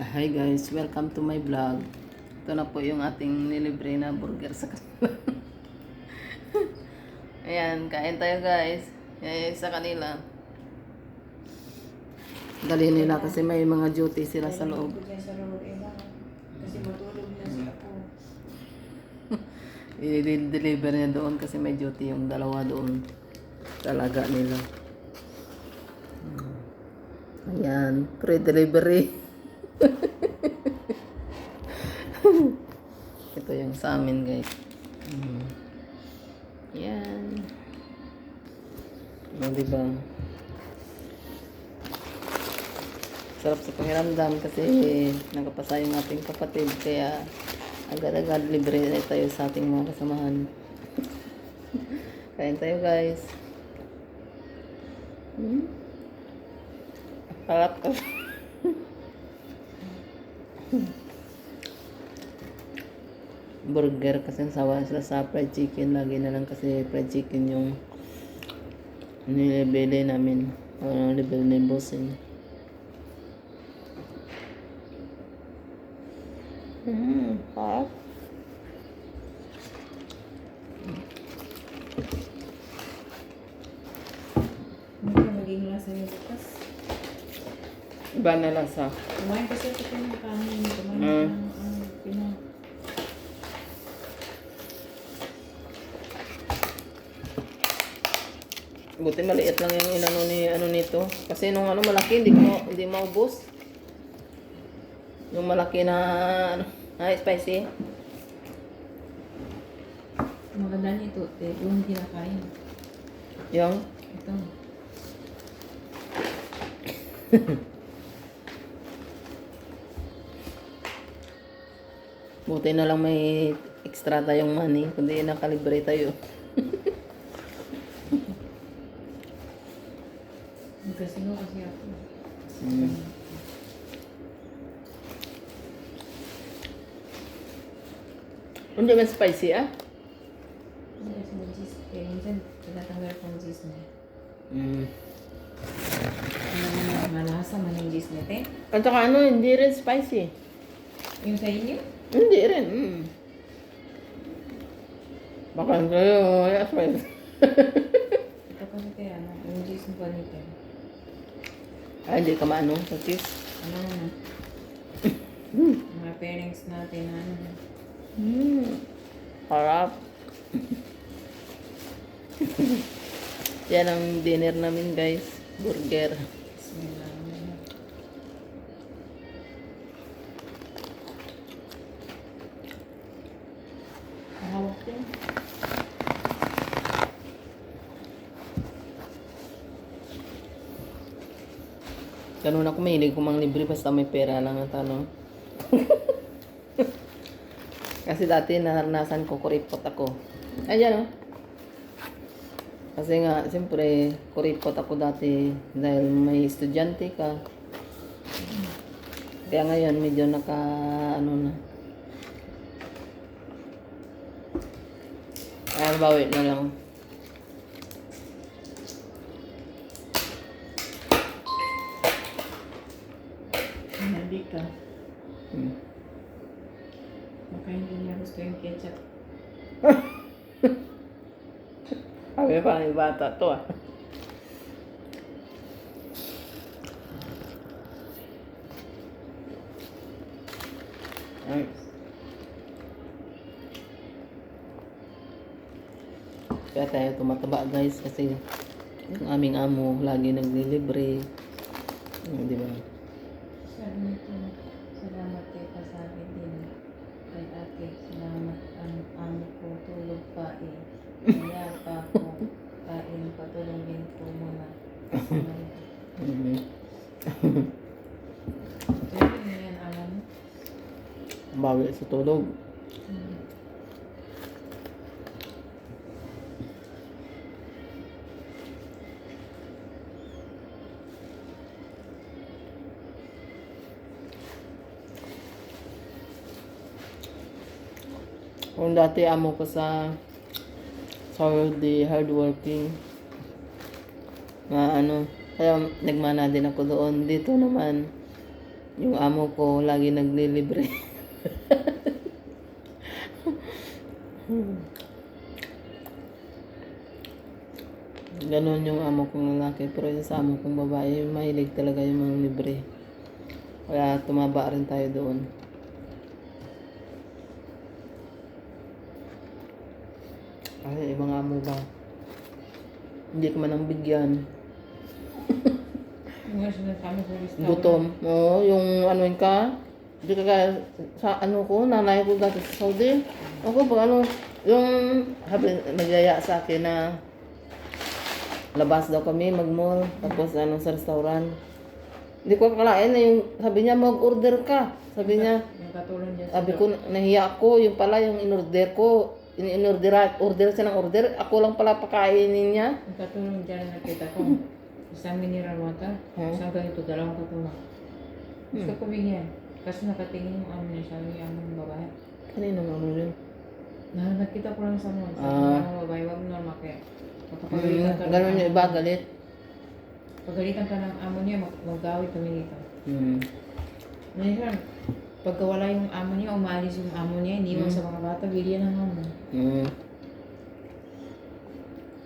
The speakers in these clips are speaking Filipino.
Hi guys, welcome to my vlog. Ito na po yung ating nilibre na burger sa kanila. Ayan, kain tayo guys. Eh, sa kanila. Dali nila kasi may mga duty sila sa loob. Eh. Kasi matulog na siya po. I-deliver niya doon kasi may duty yung dalawa doon. Talaga nila. Ayan, pre-delivery. Ito yung sa amin guys. Mm. Yan. O, diba? Sarap sa pakiramdam kasi nagkapasa yung ating kapatid kaya agad-agad libre na tayo sa ating mga kasamahan. Kain tayo guys. Hmm? Harap ka. Burger kasi sawa sila sa fried chicken. Lagi na lang kasi fried chicken yung nilibili namin. Uh, nilibili ni. Hmm, harap. Hindi ka maging lasa niya bukas. Iba na lasa. Kumain kasi ito ng kanin. Kumain Mm. ng ano, pina. Buti maliit lang yung inano ni ano nito. Kasi nung ano malaki hindi ko hindi maubos. Yung malaki na ano, na spicy. Maganda nito, eh, yung kinakain. Yung Ito. buti na lang may extra tayong money kundi nakalibre tayo. niya. Mm. Ano naman, malasa man yung cheese te? At saka ano, hindi rin spicy. Yung sa inyo? Hindi rin. Mm. Baka yeah, spicy. Ito kasi kaya, yung cheese nito. Ay, hindi ka maano cheese. Ano na? Mga pairings natin, ano na. Mm. Harap. Yan ang dinner namin guys. Burger. Ganun ako mahilig kumang libre basta may pera lang ang tanong. Kasi dati naranasan ko, kuripot ako. Ayan oh. Kasi nga, siyempre, kuripot ako dati dahil may estudyante ka. Kaya ngayon, medyo naka, ano na. Ay, bawi na lang. Ka. Hmm. Baka hindi niya gusto yung ketchup. Sabi pa ng bata to ah. Ay. Kaya tayo tumataba guys kasi yung aming amo lagi naglilibre. Hmm, di ba? Sabi nito, salamat kay pasabi din. Kay ate, salamat ang amo ko tulog pa eh. Kaya pa po kain patulungin po muna. Mhm. Pwede mo yan, amo mo. Bawi sa tulog. Kung dati amo ko sa Saudi hardworking na ano kaya nagmana din ako doon dito naman Yung amo ko lagi naglilibre. Ganon yung amo kong lalaki. Pero yung sa amo kong babae, mahilig talaga yung mga libre. Kaya tumaba rin tayo doon. Kasi ibang amo ba? Hindi ka man ang bigyan. Yung. Gutom. Oo, yung ano yun ka. Hindi ka kaya sa ano ko, nanay ko dati sa Saudi. Ako pag ano, yung sabi, nagyaya sa akin na labas daw kami, mag-mall, tapos ano sa restaurant. Hindi ko akalain na yung, sabi niya, mag-order ka. Sabi niya, Yung sabi ko, nahiya ako, yung pala yung in-order ko, in-order, order siya ng order, ako lang pala pakainin niya. Katulong dyan na nakita ko. Isang mineral water. Hmm. Isang ganito, dalawang katulong. Gusto ko bigyan. Kasi nakatingin yung amin niya, sabi yung amin babae. Kanino ano yun? Na, nakita ko lang sa mall. Sabi Ah. ng babae, wag mo na makaya. Mm, Magkapagalitan ka ganun ng yung iba, galit. Pagalitan ka ng amo niya, mag magawit kami dito. Hmm. Minsan, pagka wala yung amo niya, umalis yung amo niya, iniwan sa mga bata, bilyan ng amo. Mm.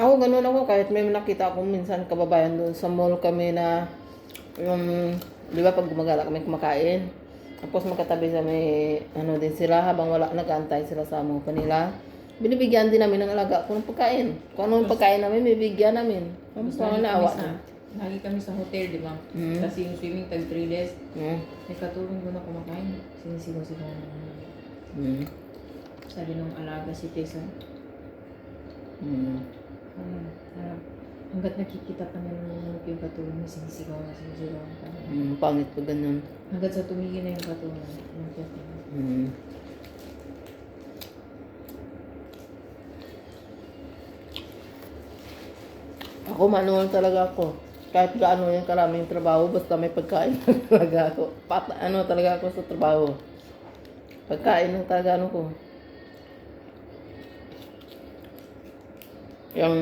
Ako ganun ako kahit may nakita ako minsan kababayan doon sa mall kami na yung di ba pag gumagala kami kumakain tapos magkatabi sa may ano din sila habang wala nag-aantay sila sa amo pa nila binibigyan din namin ng alaga ko ng pagkain. Kung ano yung pagkain namin bibigyan namin. Mga kami naawa sa, lagi kami sa hotel, di ba? Mm. Kasi yung swimming tag 3 days, mm. may katulong ko na kumakain. Sinisigaw-sigaw na. Mm. Sabi nung alaga si Tessa, Mm. ayun, ah, hanggat nakikita pa na yung yung katulong niya, sinisigaw na sinisigaw na kami. Mm. pangit pag ganun Hanggat sa tumigil na yung katulong, katulong. mm. Ako manual talaga ako. Kahit gaano yung karaming trabaho, basta may pagkain talaga ako. Pat, ano talaga ako sa trabaho. Pagkain ng talaga ano ko. Yung,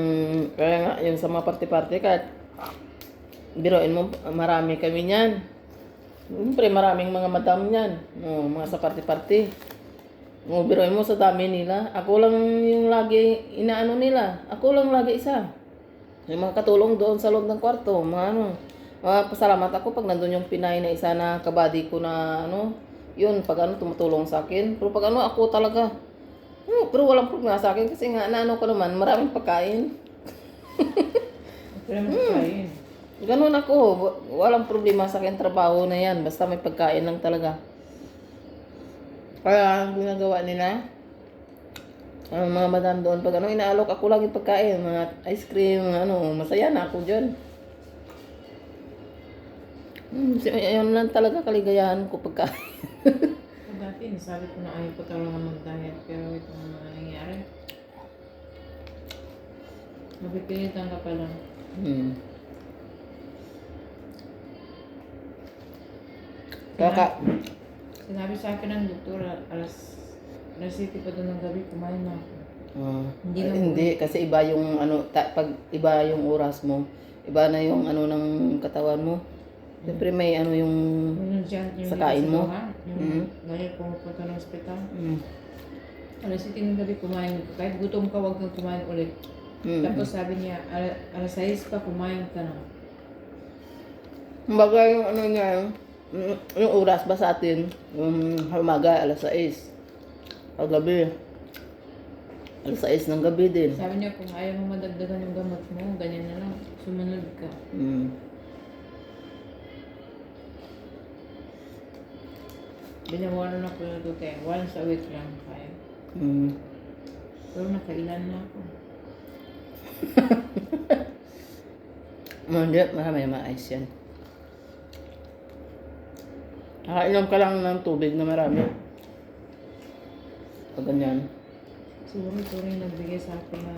kaya nga, yung sa mga party-party, kahit biroin mo, marami kami niyan. Siyempre, maraming mga madam niyan. No, mga sa party-party. No, biroin mo sa dami nila. Ako lang yung lagi inaano nila. Ako lang lagi isa. Yung mga katulong doon sa loob ng kwarto, mga ano. Mga pasalamat ako pag nandun yung pinay na isa na kabady ko na ano, yun, pag ano, tumutulong sa akin. Pero pag ano, ako talaga. Hmm, pero walang problema sa akin kasi nga, naano ko naman, maraming pagkain. Pero mo kain. Ganun ako, wa- walang problema sa akin trabaho na yan, basta may pagkain lang talaga. Kaya ang ginagawa nila, ang mga madam doon, pag ano, inaalok ako lang yung pagkain, mga ice cream, mga ano, masaya na ako dyan. Hmm, ayun lang talaga kaligayahan ko pagkain. Dati, nasabi ko na ayaw ko talaga mag-diet, pero ito ang mga nangyayari. Mapipilitan ka pala. hmm. Kaka, Sinabi sa akin ng doktor, alas, alas 7 pa doon ng gabi, kumain na ako. Ah, Hindi ay, lang- hindi kasi iba yung ano ta, pag iba yung oras mo iba na yung ano ng katawan mo Siyempre may ano yung Yung dyan, yung Sa kain mo? Yung Mhm. ngayon pumupunta ng ospital. mm, Alas 7 ng gabi, kumain. Kahit gutom ka, huwag kang kumain ulit. mm. Tapos sabi niya, "Ala- alas 6 pa, kumain ka na. Kumbaga yung ano yung, yung- yung oras ba sa atin yung umaga alas 6 pag gabi alas 6 ng gabi din Sabi niya, kung ayaw mo madagdagan yung gamot mo, ganyan na lang. Sumunod ka. mm. Binawalan ako na ito tayo. Once a week lang kaya. Mm. Pero nakailan na ako. Hindi, marami mga ice yan Nakainom ka lang ng tubig na marami pag ganyan Siguro ito rin nagbigay sa akin na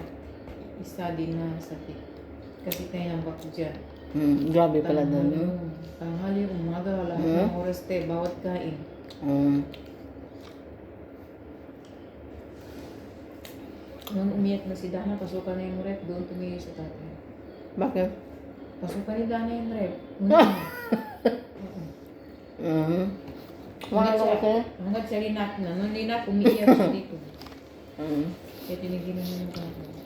study na sa tik. Kasi ng bako dyan. mm, grabe pala no? oh. tanghali, umaga, lahat Hmm? ng oras tayo, bawat kain. Mm. Nung umiyak na si Dana, pasukan na yung rep, doon tumingin sa tatay. bakit? Pasukan ni Dana yung rep. Una. Oo. Kasi? Hanggang sa linap na. Nung linap, umiiyak siya dito. Mhm. Kaya tinigilan mo yung mukha ko.